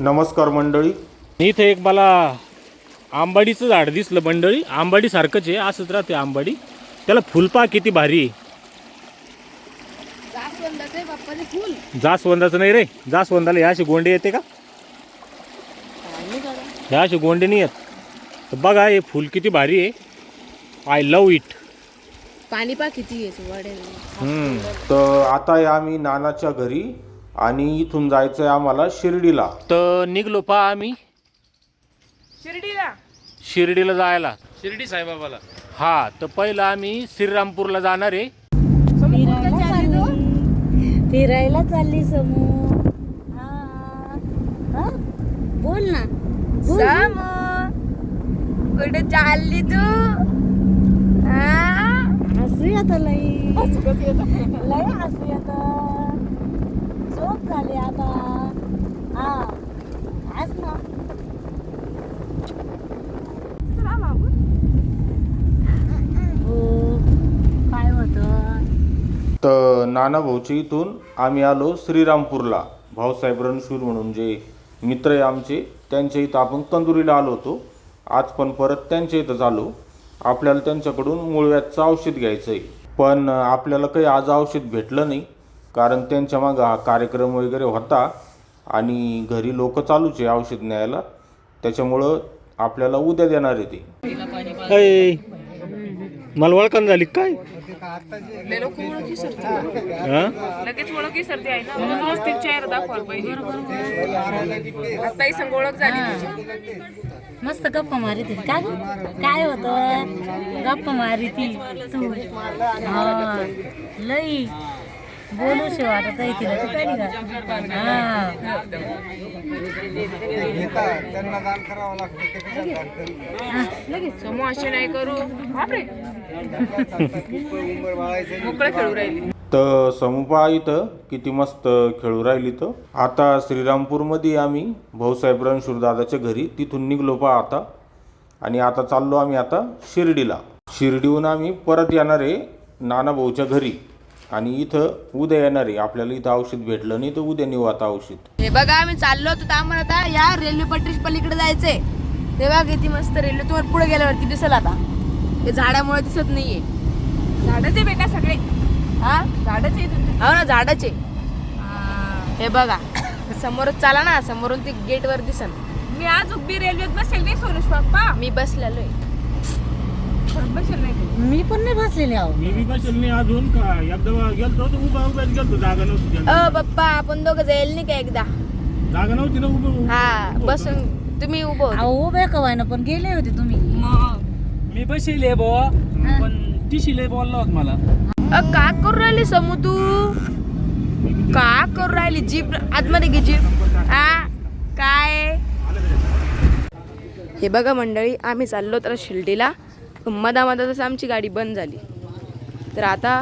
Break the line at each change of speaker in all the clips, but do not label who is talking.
नमस्कार मंडळी.
इथे एक मला आंबाडीचं झाड दिसलं मंडळी. आंबाडी सारखंच आहे असंच राहते आंबाडी. त्याला फुलपा किती भारी आहे.
जास्वंदाचं आहे बाप्पाचे फुल.
जास्वंदाचं नाही रे. जास्वंदाला ह्या असे गोंडे येते का? ह्या असे गोंडे नाही येत. तर बघा हे फुल किती भारी आहे. आय लव इट
पाणी पा किती
तर आता आम्ही नानाच्या घरी. आणि इथून जायचं आहे आम्हाला शिर्डीला.
तर निघलो पा आम्ही.
शिर्डीला?
शिर्डीला जायला.
शिर्डी साईबाबाला.
हा तर पहिलं आम्ही श्रीरामपूरला जाणार आहे.
फिरायला चालली. फिरायला चालली समू हा. हा? बोल ना. बोल.
कुठे चालली तू?
हसू येतं लई. लई हसू येतं. झाली आता. हा हस ना. हो काय होतं?
तर नाना भाऊच्या इथून आम्ही आलो श्रीरामपूरला. भाऊसाहेब रणशूर म्हणून जे मित्र आहे आमचे त्यांच्या इथं आपण तंदुरीला आलो होतो. आज पण परत त्यांच्या इथंच आलो आपल्याला त्यांच्याकडून मुळव्याचं औषध घ्यायचं आहे पण आपल्याला काही आज औषध भेटलं नाही. कारण त्यांच्या मागं हा कार्यक्रम वगैरे होता आणि घरी लोक चालूच आहे औषध न्यायला. त्याच्यामुळं आपल्याला उद्या देणार आहे ते.
अय मला ओळखण झाली काय? हा?
लगेच ओळख विसरते आहे ना. म्हणूनच ते चेहरा दाखवायला पाहिजे. आताही संग ओळख झाली तुझी.
मस्त गप्पा मारित होती का ग? काय होत? गप्पा तू. हा. लई. बोलूशी वाटत आहे तिला तू काय निघा हा
समूह असे नाही करू बापरे मोकळं खेळू राहिली
तर समुपा इथं किती मस्त खेळू राहिली तर. आता श्रीरामपूरमध्ये आम्ही भाऊसाहेब रणशूरदादाच्या घरी तिथून निघलो पा आता. आणि आता चाललो आम्ही आता शिर्डीला. शिर्डीहून आम्ही परत येणार आहे नाना भाऊच्या घरी. आणि इथं उद्या येणार आहे. आपल्याला इथं औषध भेटलं नाही तर उद्या नेऊ आता औषध.
हे बघा आम्ही चाललो होतो तर आम्हाला आता या रेल्वे पटरीश पलीकडे जायचंय. तेव्हा किती मस्त रेल्वे तुम्हाला पुढे गेल्यावरती दिसेल आता. हे झाडामुळे दिसत नाहीये.
झाडच आहे बेटा सगळे.
हा?
झाडच.
हो ना झाडाचे हे. बघा समोरच चाला ना समोरून ते गेट वर दिसन.
मी आज उभी रेल्वेत बसेल नाही सोनुष बाप्पा
मी बसलेलो आहे
खरंच बसेल नाही तू.
मी पण नाही बसलेली आहो.
मी बी बसेल नाही अजून का एकदा गेलतो तर उभा गेलतो जागा नव्हती त्याला.
अ पप्पा आपण दोघं जाईल नाही का एकदा?
जागा नव्हती ना उभं
हा बसून तुम्ही उभं होते.
अहो उभे कवाय ना पण गेले होते तुम्ही.
मी बसेल आहे बुवा पण टिशीले बोलला होत मला.
अ का करू राहिली समू तू? का करू राहिली? जीप आतमध्ये घे जीप हा काय? हे बघा मंडळी आम्ही चाललो तर शिर्डीला. मधामधातच आमची गाडी बंद झाली. तर आता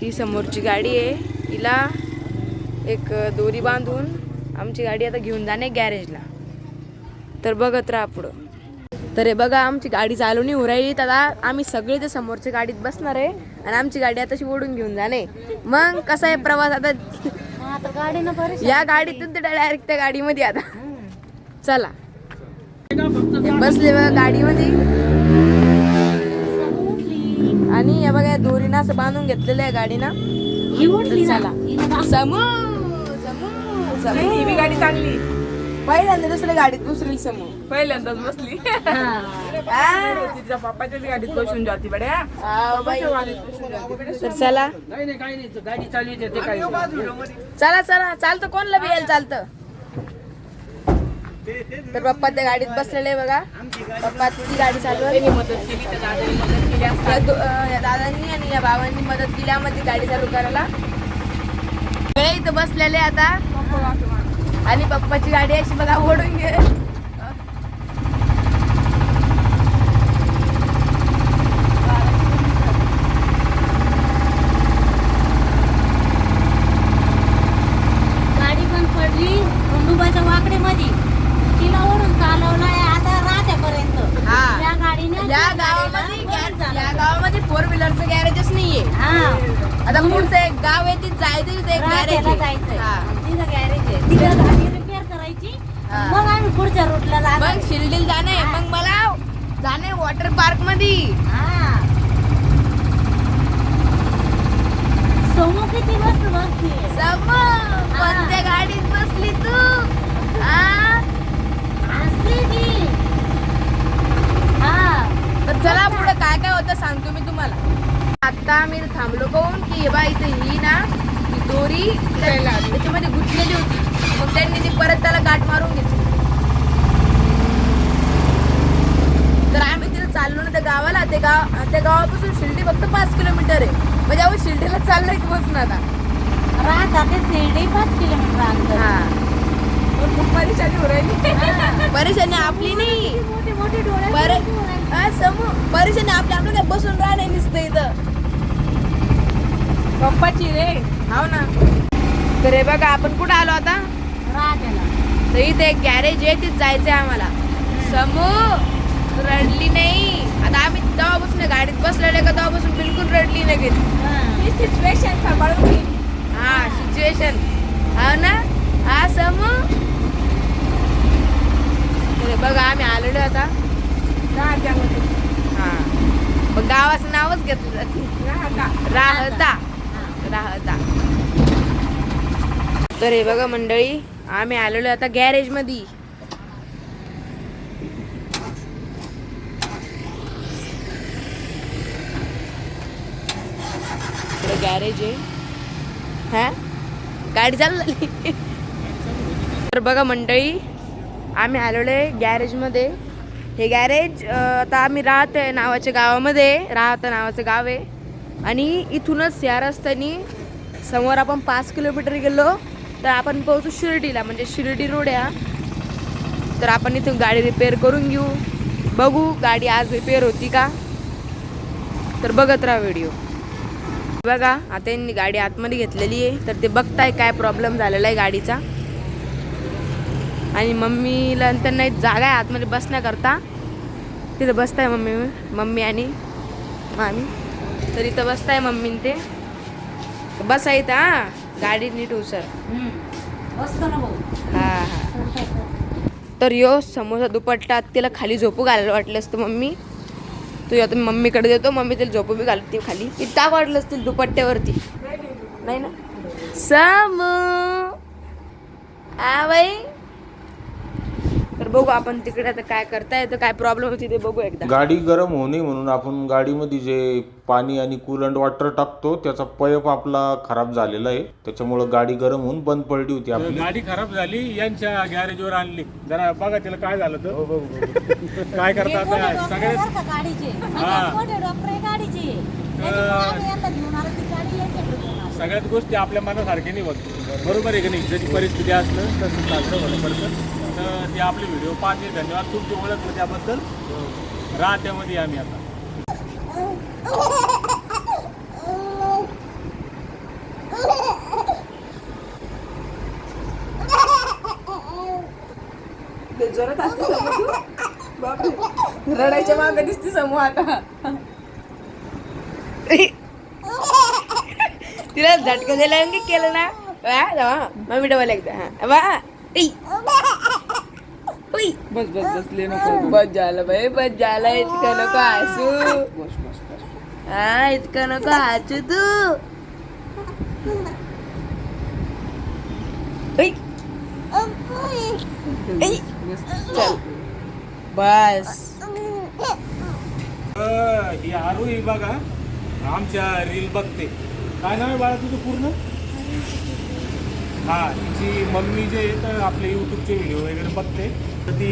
ही समोरची गाडी आहे. हिला एक दोरी बांधून आमची गाडी आता घेऊन जाणे गॅरेजला. तर बघत राहा पुढं. तर हे बघा आमची गाडी चालू नाही राहिली तर आता आम्ही सगळे ते समोरच्या गाडीत बसणार आहे आणि आमची गाडी आता ओढून घेऊन जाणे. मग कसा आहे प्रवास आता? या गाडीतून डायरेक्ट त्या गाडीमध्ये आता. चला. बसले बघा गाडीमध्ये. आणि हे बघा या दोरीनं असं बांधून घेतलेलं आहे गाडीनं.
ही उठली ना.
चला. समू समू
नाही ही बी गाडी चांगली.
पहिल्यांदा दुसऱ्या गाडीत दुसरी समू.
पहिल्यांदाच बसली.
आ,
तिच्या पप्पाच्याच गाडीत बसून जाती बड्या.
आ, बाई. तर चला.
काही नाही काही नाही गाडी चालू ते काही
चला चला. चालतं कोणला बी यायला चालतं? तर पप्पा त्या गाडीत बसलेले बघा. पप्पा ती गाडी चालू आहे.
मदत केली त्या दादाने मदत केली
या दादांनी आणि या बाबांनी मदत केली आम्हाला ती गाडी चालू करायला. सगळे इथं बसलेले आता. आणि पप्पाची गाडी अशी बघा ओढून घे
गाडी पण पडली खंडोबाच्या वाकडेमध्ये तिला ओढून चालवलाय आता राहत्यापर्यंत
हा.
त्या गाडीने
या गावामध्ये गॅ- या गावामध्ये फोर व्हीलरचं गॅरेजच नाहीये
हा
आता पुढचं एक गाव आहे तिथे जायचं तिथे एक गॅरेज
राहत्याला जायचंय
हा
तिथं गॅरेज आहे तिथं गाडी रिपेअर करायची मग आम्ही पुढच्या रूटला जाणार
मग शिर्डीला जाणे मग मला जाणे वॉटर
पार्कमध्ये. समोर किती
कोणत्या गाडीत बसली तू? तर चला पुढे काय काय होतं सांगतो मी तुम्हाला. आता आम्ही थांबलो पाहून की हे बा इथे ही ना ही दोरी त्या- त्याच्यामध्ये गुंतलेली होती मग त्यांनी ती परत त्याला गाठ मारून घेतली तर आम्ही तिथे चाललो ना त्या गावाला ते गाव त्या गावापासून शिर्डी फक्त पाच किलोमीटर आहे. म्हणजे आपण शिर्डीला चाललोय बसून आता
राहता ते शिर्डी पाच किलोमीटर अंतर.
हा.
खूप परेशानी हो राहिली.
परेशानी आपली नाही.
मोठे मोठे डोळे
बरे हा परेशानी आपली आपलं काय बसून राहणे नुसतं इथं.
पप्पाची रे.
हाव ना. तर हे बघा आपण कुठं आलो आता? तर इथे एक गॅरेज आहे तिथे जायचंय आम्हाला. समू रडली नाही. आता आम्ही तेव्हापासून गाडीत बसलेले का तेव्हापासून बिलकुल रडली नाही गेली
ही सिच्युएशन सांभाळून घे.
हा सिच्युएशन हा ना? हा समू? बघा आम्ही आलेलो आता.
राहत्यामध्ये.
हा. मग गावाचं नावच घेतलं जाते
राहता.
राहता. तर हे बघा मंडळी आम्ही आलेलो आता गॅरेज गॅरेज आहे. हा? गाडी चालू झाली तर बघा मंडळी आम्ही आलेलो आहे गॅरेजमध्ये. हे गॅरेज आता आम्ही राहत आहे नावाच्या गावामध्ये. राहत नावाचं गाव आहे. आणि इथूनच या रस्त्याने समोर आपण पाच किलोमीटर गेलो. तर आपण पोहोचू शिर्डीला म्हणजे शिर्डी रोड आहे तर आपण इथून गाडी रिपेअर करून घेऊ. बघू गाडी आज रिपेअर होती का? तर बघत राहा व्हिडिओ. बघा आता यांनी गाडी आतमध्ये घेतलेली आहे. तर ते बघताय काय प्रॉब्लेम झालेला आहे गाडीचा. आणि मम्मीला तर त्यांना जागा आहे आतमध्ये बसण्याकरता. तिथं बसताय मम्मी मम्मी आणि मामी. तर इथं बसताय मम्मी ते. बसा इथं हा. गाडी नीट उसर हा हा. तर यो समोसा दुपट्टा तिला खाली झोपू घालायला वाटलं असतं मम्मी. तुझ्या आता मी मम्मीकडे देतो मम्मी त्याला झोपू बी घालते खाली. ती टाक वाढलं असतील दुपट्ट्यावरती. नाही ना? सम. आ बाई. बघू आपण तिकडे आता काय करता येतं काय प्रॉब्लेम होती ते बघू एकदा.
गाडी गरम होऊ नये म्हणून आपण गाडीमध्ये जे पाणी आणि कुलंट वॉटर टाकतो त्याचा पाईप आपला खराब झालेला आहे. त्याच्यामुळं गाडी गरम होऊन बंद पडली होती आपली.
गाडी खराब झाली यांच्या गॅरेजवर आणली. जरा बघा तिला काय झालं तर काय करता आता?
गाडीचे. सगळ्यात मोठे डॉक्टर आहे गाडीचे. त्याच्यामुळे आम्ही यांना घेऊन आलो ती गाडी यांच्याकडे घेऊन आलो.
सगळ्यात गोष्टी आपल्या मनासारख्या नाही होत बरोबर आहे की नाही? जशी परिस्थिती असलं तसं चालतं पडतं तर ते आपले व्हिडिओ पाहते धन्यवाद. तुमची ओळख होती त्याबद्दल राहत्यामध्ये आम्ही आता.
जोरात असते रडायच्या मागे दिसते समूह आता.
तिला झटका दिला की केलं ना. वा जावा मम्मी डबल एकदा. हा. वा. उई.
बस बस बसले नको.
बस झालं बाई बस झालं. इतकं नको हसू. हा इतकं नको हसू तू. बस
अं, ही आरू ही बघा. आमच्या रील बघते. काय नाव आहे बाळा तुझं पूर्ण? हा तिची मम्मी जे तर आपले यूट्यूबचे व्हिडिओ वगैरे बघते. तर ती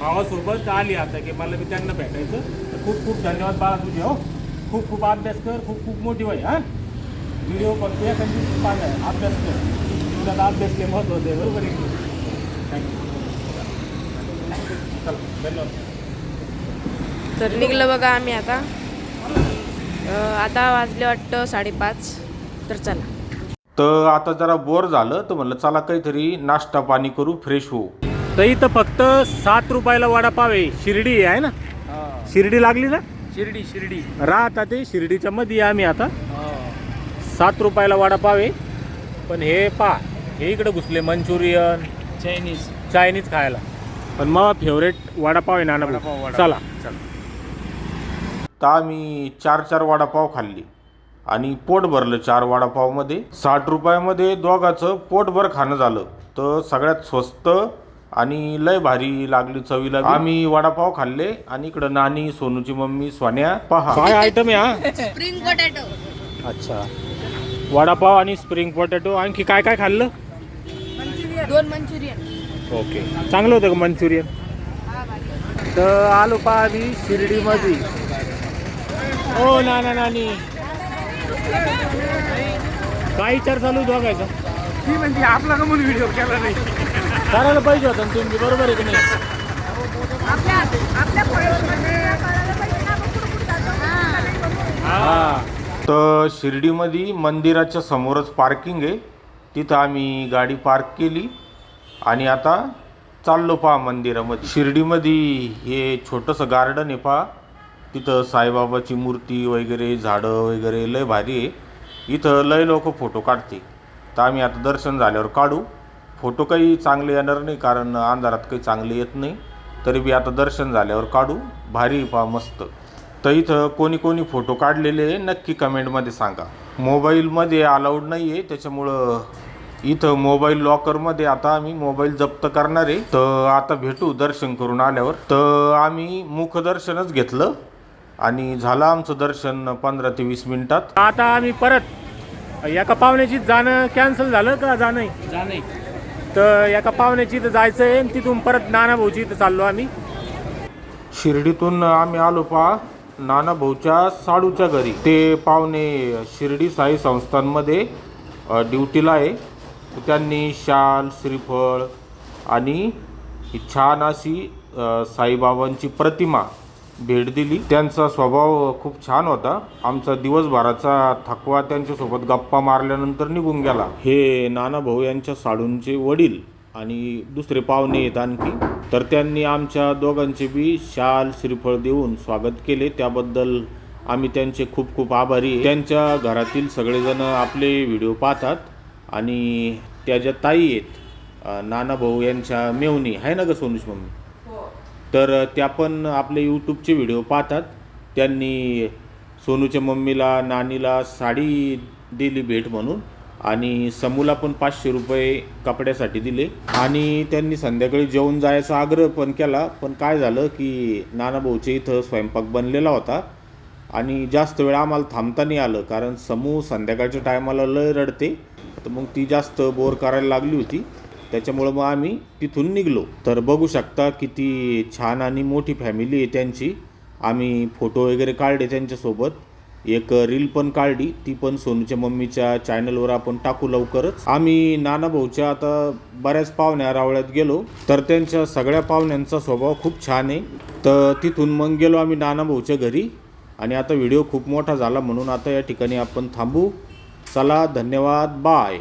भावासोबत आली आता की मला मी त्यांना भेटायचं. तर खूप खूप धन्यवाद बाळा तुझे हो. खूप खूप अभ्यास कर खूप खूप मोठी होय हा. व्हिडिओ बघतो या कंटिन्यू आहे अभ्यास कर. तुला अभ्यास ते महत्त्वाचं आहे बरोबर आहे थँक्यू चला धन्यवाद.
तर निघलं बघा आम्ही आता. आता वाजले वाटतं साडेपाच. तर चला.
तर आता जरा बोर झालं तर म्हणलं चला काहीतरी नाश्ता पाणी करू फ्रेश होऊ.
तर इथं फक्त सात रुपयाला वडापाव आहे. शिर्डी आहे ना? शिर्डी लागली ना?
शिर्डी शिर्डी.
राहता ते शिर्डीच्या मध्ये आम्ही आता. सात रुपयाला वडापाव आहे. पण हे पा हे इकडे घुसले मंचुरियन
चायनीज
चायनीज खायला. पण मग फेवरेट वडापाव आहे नाना भाऊ. चला.
तर आम्ही चार चार वडापाव खाल्ली. आणि पोट भरलं चार वडापावमध्ये. साठ रुपयामध्ये दोघाचं पोटभर खाणं झालं. तर सगळ्यात स्वस्त आणि लय भारी लागली चवीला आम्ही वडापाव खाल्ले आणि इकडं नानी सोनूची मम्मी सोन्या पहा.
काय आयटम आहे हा?
स्प्रिंग पोटॅटो
अच्छा. वडापाव आणि स्प्रिंग पोटॅटो आणखी काय काय खाल्लं?
दोन मंचुरियन.
ओके. चांगलं होतं का मंचुरियन? तर आलो पहा आम्ही शिर्डीमध्ये. हो ना ना नानी. काय विचार चालू दोघायचा
ती म्हणजे आपला का म्हणून व्हिडिओ केला नाही?
करायला पाहिजे होतं ना तुम्ही बरोबर आहे की नाही? हा.
तर शिर्डीमध्ये मंदिराच्या समोरच पार्किंग आहे. तिथं आम्ही गाडी पार्क केली आणि आता चाललो पहा मंदिरामध्ये. शिर्डीमध्ये हे छोटंसं गार्डन आहे पहा. तिथं साईबाबाची मूर्ती वगैरे झाडं वगैरे लय भारी आहे. इथं लय लोक फोटो काढते. तर आम्ही आता दर्शन झाल्यावर काढू. फोटो काही चांगले येणार नाही कारण अंधारात काही चांगले येत नाही. तरी बी आता दर्शन झाल्यावर काढू. भारी आहे मस्त. तर इथं कोणी कोणी फोटो काढलेले आहे नक्की कमेंटमध्ये सांगा. मोबाईलमध्ये अलाउड नाही आहे त्याच्यामुळं इथं मोबाईल लॉकरमध्ये आता आम्ही मोबाईल जप्त करणार आहे. तर आता भेटू दर्शन करून आल्यावर. तर आम्ही मुखदर्शनच घेतलं. आणि झालं आमचं दर्शन पंधरा ते वीस मिनिटात.
आता आम्ही परत एका पाहुण्याची जाणं कॅन्सल झालं का जाणं
जाणे
तर एका पाहुण्याची इथं जायचं आहे आणि तिथून परत नाना भाऊची इथं चाललो आम्ही.
शिर्डीतून आम्ही आलो पहा नाना भाऊच्या साडूच्या घरी. ते पाहुणे शिर्डी साई संस्थांमध्ये ड्युटीला आहे. तर त्यांनी शाल श्रीफळ आणि ही छान अशी साईबाबांची प्रतिमा भेट दिली. त्यांचा स्वभाव खूप छान होता. आमचा दिवसभराचा थकवा त्यांच्यासोबत गप्पा मारल्यानंतर निघून गेला. हे नाना भाऊ यांच्या साडूंचे वडील आणि दुसरे पाहुणे आहेत आणखी. तर त्यांनी आमच्या दोघांचे बी शाल श्रीफळ देऊन स्वागत केले. त्याबद्दल आम्ही त्यांचे खूप खूप आभारी त्यांच्या घरातील सगळेजण आपले व्हिडिओ पाहतात आणि त्या ज्या ताई आहेत नाना भाऊ यांच्या मेवणी आहे ना ग सोनूश मम्मी? तर त्या पण आपले यूट्यूबचे व्हिडिओ पाहतात. त्यांनी सोनूच्या मम्मीला नानीला साडी दिली भेट म्हणून आणि समूला पण पाचशे रुपये कपड्यासाठी दिले. आणि त्यांनी संध्याकाळी जेवून जायचा आग्रह पण केला. पण काय झालं की नानाभाऊच्या इथं स्वयंपाक बनलेला होता आणि जास्त वेळ आम्हाला थांबता नाही आलं. कारण समूह संध्याकाळच्या टायमाला लय रडते. तर मग ती जास्त बोर करायला लागली होती. त्याच्यामुळं मग आम्ही तिथून निघलो. तर बघू शकता किती छान आणि मोठी फॅमिली आहे त्यांची. आम्ही फोटो वगैरे काढले त्यांच्यासोबत. एक रील पण काढली. ती पण सोनूच्या मम्मीच्या चॅनलवर आपण टाकू लवकरच. आम्ही नाना भाऊच्या आता बऱ्याच पाहुण्या रावळ्यात गेलो. तर त्यांच्या सगळ्या पाहुण्यांचा स्वभाव खूप छान आहे. तर तिथून मग गेलो आम्ही नाना भाऊच्या घरी. आणि आता व्हिडिओ खूप मोठा झाला म्हणून आता या ठिकाणी आपण थांबू. चला धन्यवाद. बाय